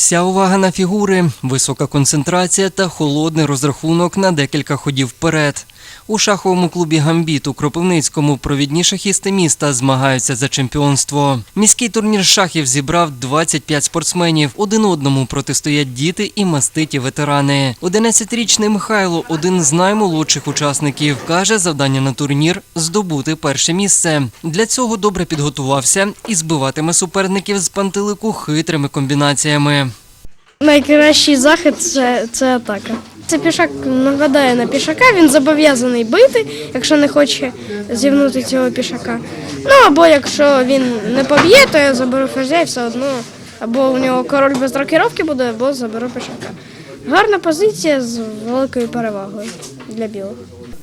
Вся увага на фігури, висока концентрація та холодний розрахунок на декілька ходів вперед. У шаховому клубі Гамбіт у Кропивницькому провідні шахісти міста змагаються за чемпіонство. Міський турнір шахів зібрав 25 спортсменів. Один одному протистоять діти і маститі ветерани. 11-річний Михайло, один з наймолодших учасників, каже, завдання на турнір здобути перше місце. Для цього добре підготувався і збиватиме суперників з пантелику хитрими комбінаціями. Найкращий захід це, це атака. Це пішак нагадає на пішака, він зобов'язаний бити, якщо не хоче зівнути цього пішака. Ну або якщо він не поб'є, то я заберу ферзя і все одно. Або у нього король без рокіровки буде, або заберу пішака. Гарна позиція з великою перевагою для білих.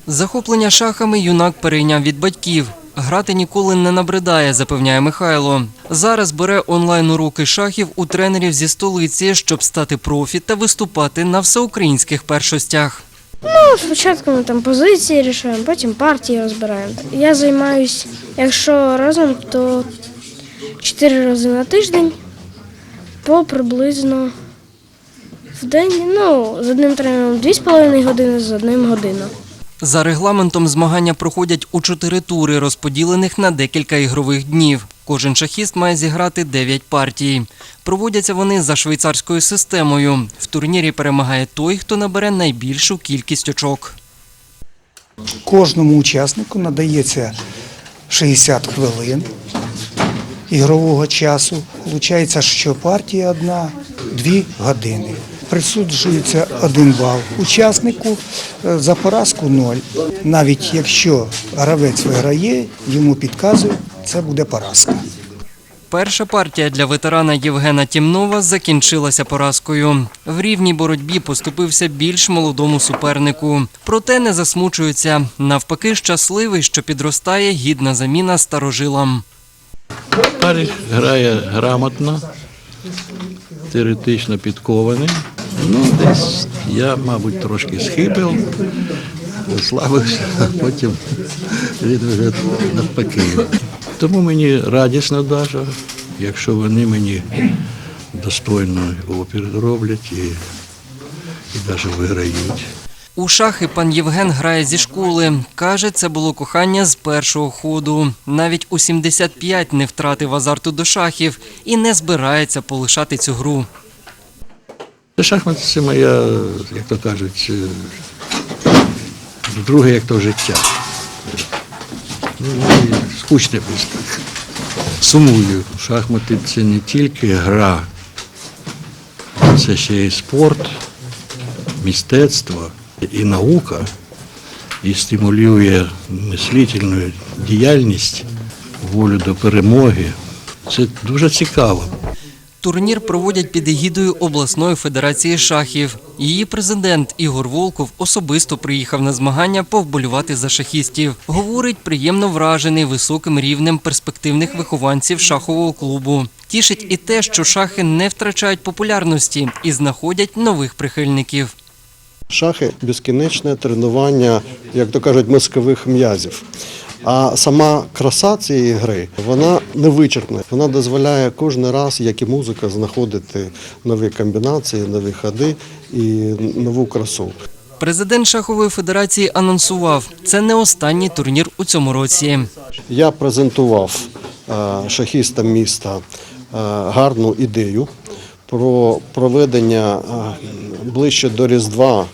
Захоплення шахами юнак перейняв від батьків. Грати ніколи не набридає, запевняє Михайло. Зараз бере онлайн уроки шахів у тренерів зі столиці, щоб стати профі та виступати на всеукраїнських першостях. Ну, спочатку ми там позиції рішаємо, потім партії розбираємо. Я займаюсь, якщо разом, то 4 рази на тиждень, по приблизно в день, ну, з одним тренером 2,5 години, з одним година. За регламентом змагання проходять у чотири тури, розподілених на декілька ігрових днів. Кожен шахіст має зіграти 9 партій. Проводяться вони за швейцарською системою. В турнірі перемагає той, хто набере найбільшу кількість очок. Кожному учаснику надається 60 хвилин ігрового часу. Получається, що партія одна 2 години. Присуджується один бал учаснику е, за поразку 0. Навіть якщо гравець виграє, йому підказують, це буде поразка. Перша партія для ветерана Євгена Тімнова закінчилася поразкою. В рівній боротьбі поступився більш молодому супернику. Проте не засмучується. Навпаки, щасливий, що підростає гідна заміна старожилам. Парень грає грамотно, теоретично підкований. Ну, десь я, мабуть, трошки схибив, славився, а потім він вже навпаки. Тому мені радісно даже, якщо вони мені достойно опір роблять і, і навіть виграють. У шахи пан Євген грає зі школи. Каже, це було кохання з першого ходу. Навіть у 75 не втратив азарту до шахів і не збирається полишати цю гру. Шахмат це моя, як то кажуть, е, друге як то життя. Ну, скучне просто. Сумую. Шахмати це не тільки гра, це ще і спорт, мистецтво і наука, і стимулює мислительну діяльність, волю до перемоги. Це дуже цікаво. Турнір проводять під егідою обласної федерації шахів. Її президент Ігор Волков особисто приїхав на змагання повболювати за шахістів. Говорить, приємно вражений високим рівнем перспективних вихованців шахового клубу. Тішить і те, що шахи не втрачають популярності і знаходять нових прихильників. Шахи безкінечне тренування, як то кажуть, мозкових м'язів. А сама краса цієї гри вона невичерпна. Вона дозволяє кожен раз, як і музика, знаходити нові комбінації, нові ходи і нову красу. Президент шахової федерації анонсував, це не останній турнір у цьому році. Я презентував е, шахістам міста е, гарну ідею про проведення е, ближче до Різдва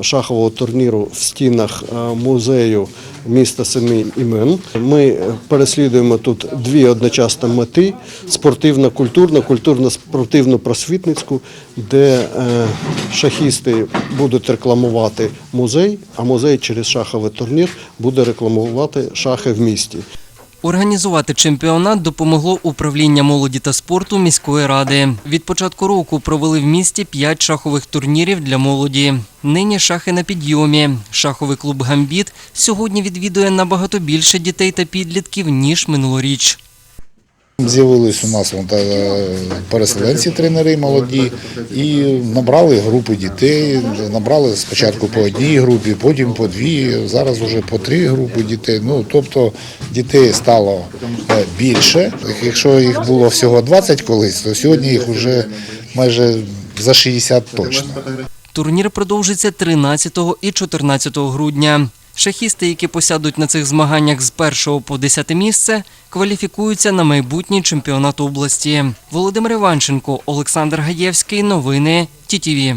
шахового турніру в стінах е, музею міста Семи імен. Ми е, переслідуємо тут дві одночасно мети: спортивно-культурну, культурно-спортивно-просвітницьку, де е, шахісти будуть рекламувати музей, а музей через шаховий турнір буде рекламувати шахи в місті. Організувати чемпіонат допомогло управління молоді та спорту міської ради. Від початку року провели в місті п'ять шахових турнірів для молоді. Нині шахи на підйомі. Шаховий клуб Гамбіт сьогодні відвідує набагато більше дітей та підлітків ніж минулоріч. З'явились у нас переселенці тренери молоді і набрали групи дітей. Набрали спочатку по одній групі, потім по дві. Зараз вже по три групи дітей. Ну тобто дітей стало е, більше. Якщо їх було всього 20 колись, то сьогодні їх вже майже за 60 точно. Турнір продовжиться 13 і 14 грудня. Шахісти, які посядуть на цих змаганнях з першого по 10 місце, кваліфікуються на майбутній чемпіонат області. Володимир Іванченко, Олександр Гаєвський. Новини ТІТІВІ.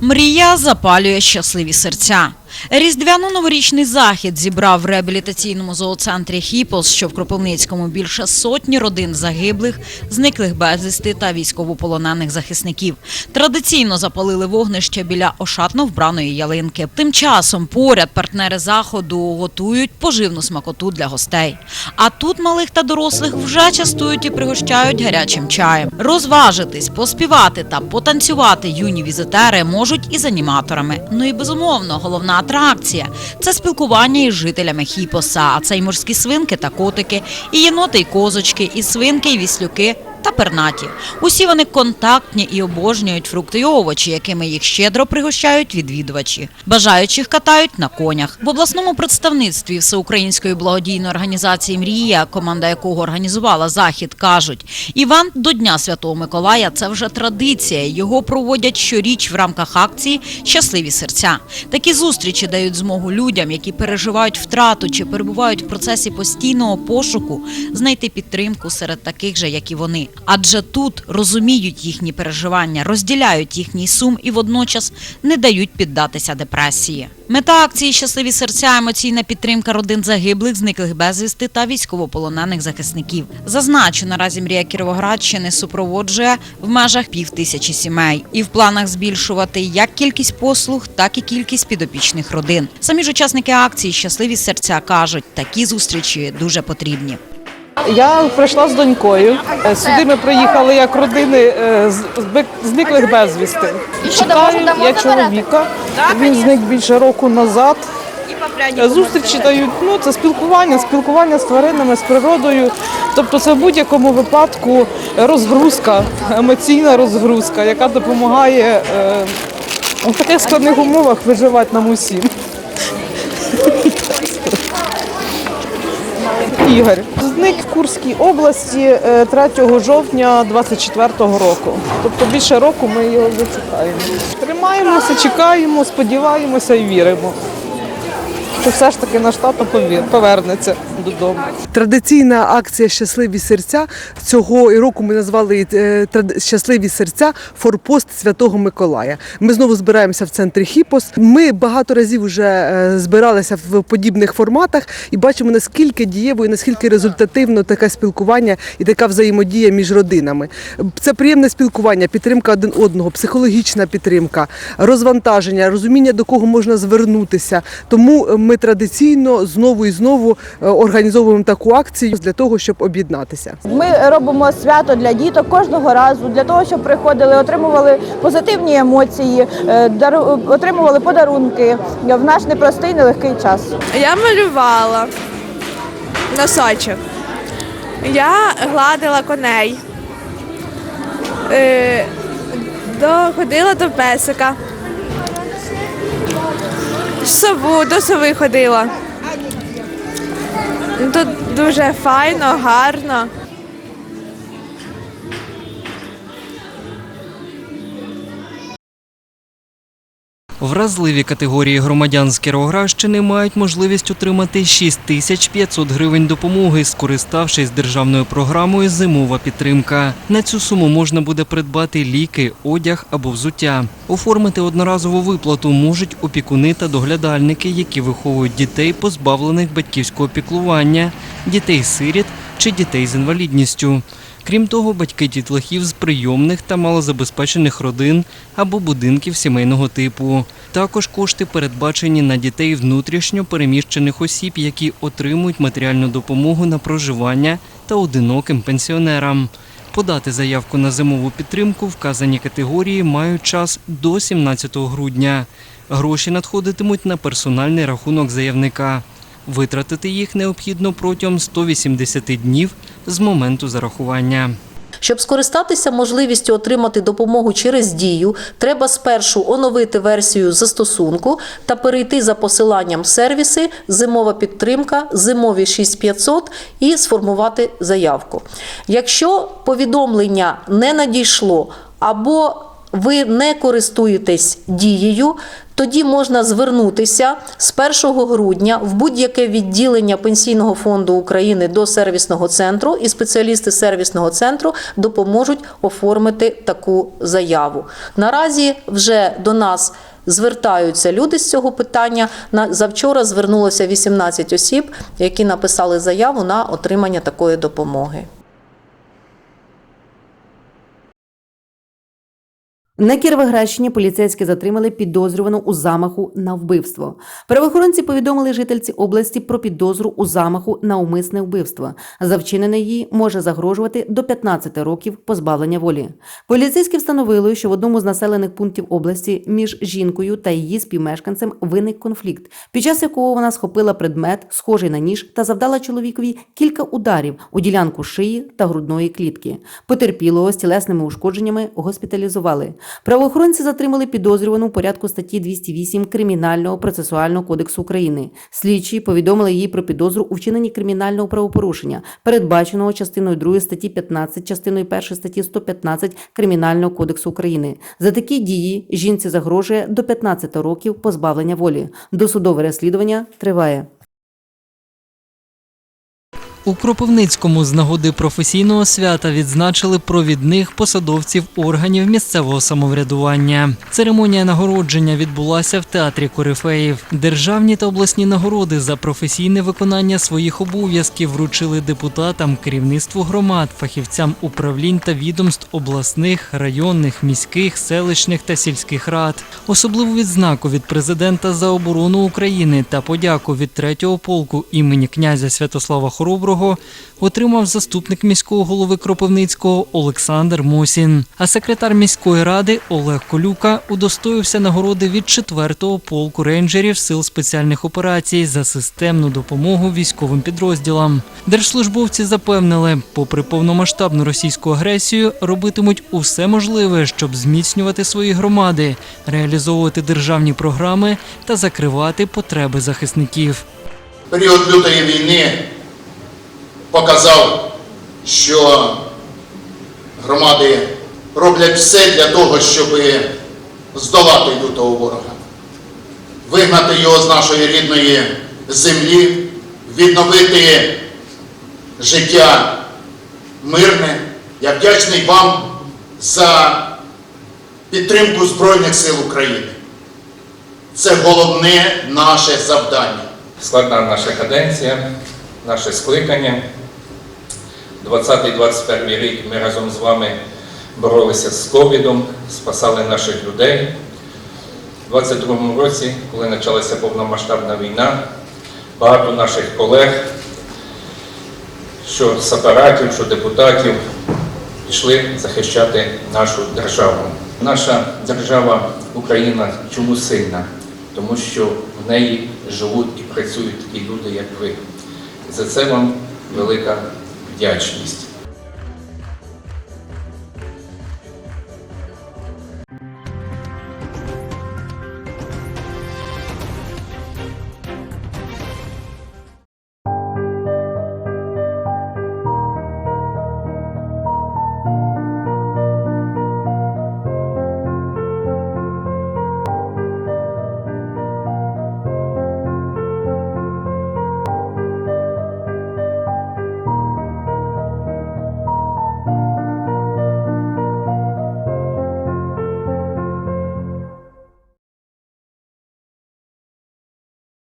Мрія запалює щасливі серця. Різдвяно-новорічний захід зібрав в реабілітаційному зооцентрі «Хіпос», що в Кропивницькому більше сотні родин загиблих, зниклих безвісти та військовополонених захисників. Традиційно запалили вогнище біля ошатно вбраної ялинки. Тим часом поряд партнери заходу готують поживну смакоту для гостей. А тут малих та дорослих вже частують і пригощають гарячим чаєм. Розважитись, поспівати та потанцювати юні візитери можуть і з аніматорами. Ну і безумовно, головна атракція це спілкування із жителями Хіпоса. А це й морські свинки та котики, і єноти і козочки, і свинки, і віслюки. Та пернаті. Усі вони контактні і обожнюють фрукти й овочі, якими їх щедро пригощають відвідувачі. Бажаючих катають на конях. В обласному представництві Всеукраїнської благодійної організації Мрія, команда якого організувала захід, кажуть: Іван до Дня Святого Миколая це вже традиція. Його проводять щоріч в рамках акції Щасливі серця. Такі зустрічі дають змогу людям, які переживають втрату чи перебувають в процесі постійного пошуку, знайти підтримку серед таких же, як і вони. Адже тут розуміють їхні переживання, розділяють їхній сум і водночас не дають піддатися депресії. Мета акції Щасливі серця емоційна підтримка родин загиблих, зниклих безвісти та військовополонених захисників. Зазначу, наразі мрія Кіровоградщини супроводжує в межах пів тисячі сімей і в планах збільшувати як кількість послуг, так і кількість підопічних родин. Самі ж учасники акції Щасливі серця кажуть, такі зустрічі дуже потрібні. Я прийшла з донькою. Е, Сюди ми приїхали як родини е, зниклих безвісти. Чекаю я чоловіка. Він зник більше року назад. Е, Зустрічі дають ну це спілкування, спілкування з тваринами, з природою. Тобто це в будь-якому випадку розгрузка, емоційна розгрузка, яка допомагає у таких складних умовах виживати нам усім. Ігор зник в Курській області е, 3 жовтня 24-го року. Тобто більше року ми його зачекаємо. Тримаємося, чекаємо, сподіваємося і віримо. Що все ж таки наш тато повернеться додому. Традиційна акція Щасливі серця цього року ми назвали е, трад- Щасливі серця Форпост Святого Миколая. Ми знову збираємося в центрі Хіпос. Ми багато разів вже е, збиралися в подібних форматах і бачимо наскільки дієво і наскільки результативно таке спілкування і така взаємодія між родинами. Це приємне спілкування, підтримка один одного, психологічна підтримка, розвантаження, розуміння до кого можна звернутися. Тому е, ми традиційно знову і знову е, організовуємо таку акцію для того, щоб об'єднатися. Ми робимо свято для діток кожного разу, для того, щоб приходили, отримували позитивні емоції, е, отримували подарунки в наш непростий нелегкий час. Я малювала носочок. Я гладила коней. Е, до, ходила до песика. Сову, до сови ходила. Ну, Тут дуже файно, гарно. Вразливі категорії громадян з Кіровоградщини мають можливість отримати 6500 гривень допомоги, скориставшись державною програмою Зимова підтримка. На цю суму можна буде придбати ліки, одяг або взуття. Оформити одноразову виплату можуть опікуни та доглядальники, які виховують дітей, позбавлених батьківського піклування, дітей-сиріт чи дітей з інвалідністю. Крім того, батьки дітлахів з прийомних та малозабезпечених родин або будинків сімейного типу. Також кошти передбачені на дітей внутрішньо переміщених осіб, які отримують матеріальну допомогу на проживання та одиноким пенсіонерам. Подати заявку на зимову підтримку вказані категорії мають час до 17 грудня. Гроші надходитимуть на персональний рахунок заявника. Витратити їх необхідно протягом 180 днів з моменту зарахування. Щоб скористатися можливістю отримати допомогу через дію, треба спершу оновити версію застосунку та перейти за посиланням сервіси, зимова підтримка, зимові 6500 і сформувати заявку. Якщо повідомлення не надійшло або ви не користуєтесь дією, тоді можна звернутися з 1 грудня в будь-яке відділення Пенсійного фонду України до сервісного центру, і спеціалісти сервісного центру допоможуть оформити таку заяву. Наразі вже до нас звертаються люди з цього питання. На завчора звернулося 18 осіб, які написали заяву на отримання такої допомоги. На Кіровоградщині поліцейські затримали підозрювану у замаху на вбивство. Правоохоронці повідомили жительці області про підозру у замаху на умисне вбивство. За вчинене її може загрожувати до 15 років позбавлення волі. Поліцейські встановили, що в одному з населених пунктів області між жінкою та її співмешканцем виник конфлікт, під час якого вона схопила предмет, схожий на ніж, та завдала чоловікові кілька ударів у ділянку шиї та грудної клітки. Потерпілого з тілесними ушкодженнями госпіталізували. Правоохоронці затримали підозрювану у порядку статті 208 Кримінального процесуального кодексу України. Слідчі повідомили їй про підозру у вчиненні кримінального правопорушення, передбаченого частиною 2 статті 15, частиною 1 статті 115 Кримінального кодексу України. За такі дії жінці загрожує до 15 років позбавлення волі. Досудове розслідування триває. У Кропивницькому з нагоди професійного свята відзначили провідних посадовців органів місцевого самоврядування. Церемонія нагородження відбулася в театрі Корифеїв. Державні та обласні нагороди за професійне виконання своїх обов'язків вручили депутатам, керівництву громад, фахівцям управлінь та відомств обласних, районних, міських, селищних та сільських рад. Особливу відзнаку від президента за оборону України та подяку від третього полку імені князя Святослава Хороброго отримав заступник міського голови Кропивницького Олександр Мосін. А секретар міської ради Олег Колюка удостоївся нагороди від 4-го полку рейнджерів сил спеціальних операцій за системну допомогу військовим підрозділам. Держслужбовці запевнили, попри повномасштабну російську агресію, робитимуть усе можливе, щоб зміцнювати свої громади, реалізовувати державні програми та закривати потреби захисників. період лютої війни показав, що громади роблять все для того, щоб здолати лютого ворога, вигнати його з нашої рідної землі, відновити життя мирне. Я вдячний вам за підтримку Збройних сил України. Це головне наше завдання. складна наша каденція, наше скликання. 20-21 рік ми разом з вами боролися з ковідом, спасали наших людей. У 22 році, коли почалася повномасштабна війна, багато наших колег, що з апаратів, що депутатів, пішли захищати нашу державу. Наша держава Україна чому сильна? Тому що в неї живуть і працюють такі люди, як ви. За це вам велика вдячність.